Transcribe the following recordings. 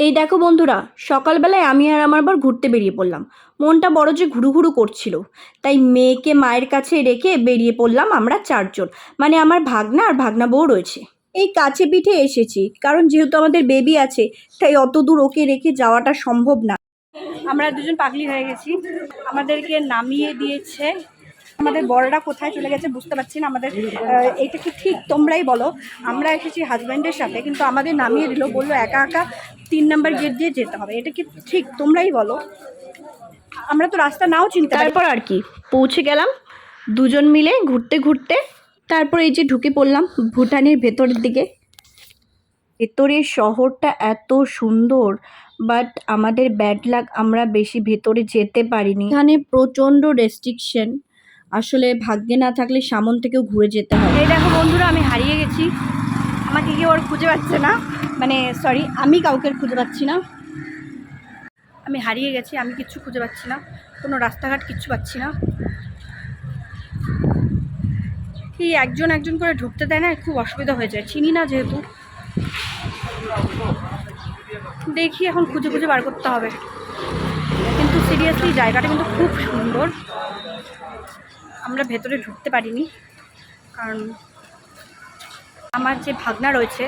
এই দেখো বন্ধুরা, সকালবেলায় আমি আর আমার বার ঘুরতে বেরিয়ে পড়লাম। মনটা বড় যে ঘুরু ঘুরু করছিল। তাই মেয়েকে মায়ের কাছে রেখে বেরিয়ে পড়লাম আমরা চারজন। মানে আমার ভাগনা আর ভাগনা বউ রয়েছে। এই কাছে পিঠে এসেছি, কারণ যেহেতু আমাদের বেবি আছে, তাই অত দূর ওকে রেখে যাওয়াটা সম্ভব না। আমরা দুজন পাগলি হয়ে গেছি। আমাদেরকে নামিয়ে দিয়েছে আমাদের বড়রা কোথায় চলে গেছে বুঝতে পারছি না, আমাদের এইটা কি ঠিক? তোমরাই বলো। আমরা এসেছি হাজব্যান্ডের সাথে, কিন্তু আমাদের নামিয়ে দিল, বলল একা একা তিন নাম্বার গেট দিয়ে যেতে হবে। এটা কি ঠিক? তোমরাই বলো। আমরা তো রাস্তা নাও চিনতে তারপর আর কি? পৌঁছে গেলাম, দুজন মিলে ঘুরতে ঘুরতে, তারপর এই যে ঢুকে পড়লাম ভুটানের ভেতরের দিকে। ভেতরের শহরটা এত সুন্দর বাট আমাদের ব্যাড লাক আমরা বেশি ভেতরে যেতে পারিনি। এখানে প্রচণ্ড রেস্ট্রিকশন আসলে ভাগ্যে না থাকলে সামন থেকেও ঘুরে যেতে হয়। এই দেখো বন্ধুরা, আমি হারিয়ে গেছি। আমাকে কেউ আর খুঁজে পাচ্ছে না। মানে সরি আমি কাউকে খুঁজে পাচ্ছি না। আমি হারিয়ে গেছি, আমি কিচ্ছু খুঁজে পাচ্ছি না। কোনো রাস্তাঘাট কিচ্ছু পাচ্ছি না। এই একজন একজন করে ঢুকতে দেয় না, খুব অসুবিধা হয়ে যায়। চিনি না যেহেতু। দেখি এখন খুঁজে খুঁজে বার করতে হবে। কিন্তু সিরিয়াসলি জায়গাটা কিন্তু খুব সুন্দর। আমরা ভেতরে ঢুকতে পারিনি। কারণ আমার যে ভাগনা রয়েছে,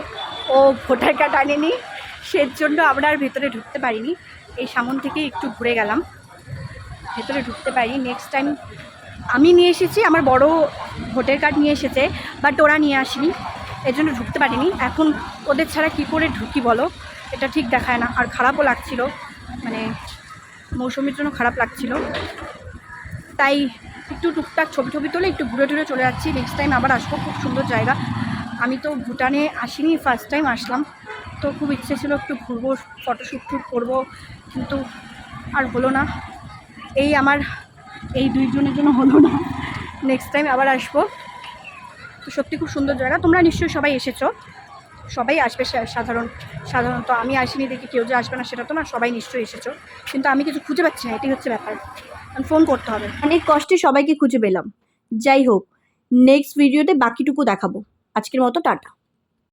ও ভোটার কার্ড আনেনি, সেজন্য আমরা আর ভেতরে ঢুকতে পারিনি। এই সামন থেকে একটু ঘুরে গেলাম। ভেতরে ঢুকতে পারি নেক্সট টাইম আমি নিয়ে এসেছি, আমার বড় ভোটার কার্ড নিয়ে এসেছে বাট ওরা নিয়ে আসেনি। এর জন্য ঢুকতে পারিনি। এখন ওদের ছাড়া কী করে ঢুকি বলো? এটা ঠিক দেখায় না। আর খারাপও লাগছিল। মানে মৌসুমির জন্য খারাপ লাগছিল। তাই একটু টুকটাক ছবি টবি তুলে একটু ঘুরে টুরে চলে যাচ্ছি। নেক্সট টাইম আবার আসব, খুব সুন্দর জায়গা। আমি তো ভুটানে আসিনি ফার্স্ট টাইম আসলাম। তো খুব ইচ্ছে ছিল একটু ঘুরবো ফটোশ্যুট টুট করব, কিন্তু আর হলো না। এই আমার, এই দুইজনের জন্য হলো না। নেক্সট টাইম আবার আসব। তো সত্যি খুব সুন্দর জায়গা। তোমরা নিশ্চয়ই সবাই এসেছ। সবাই আসবে সাধারণ, সাধারণত আমি আসিনি দেখি কেউ যে আসবে না, সেটা তো না, সবাই নিশ্চয়ই এসেছ। কিন্তু আমি কিছু খুঁজে পাচ্ছি না, এটাই হচ্ছে ব্যাপার। ফোন করতে হবে। অনেক কষ্টে সবাইকে খুঁজে পেলাম। যাই হোক নেক্সট ভিডিওতে বাকিটুকু দেখাবো। আজকের মতো টাটা।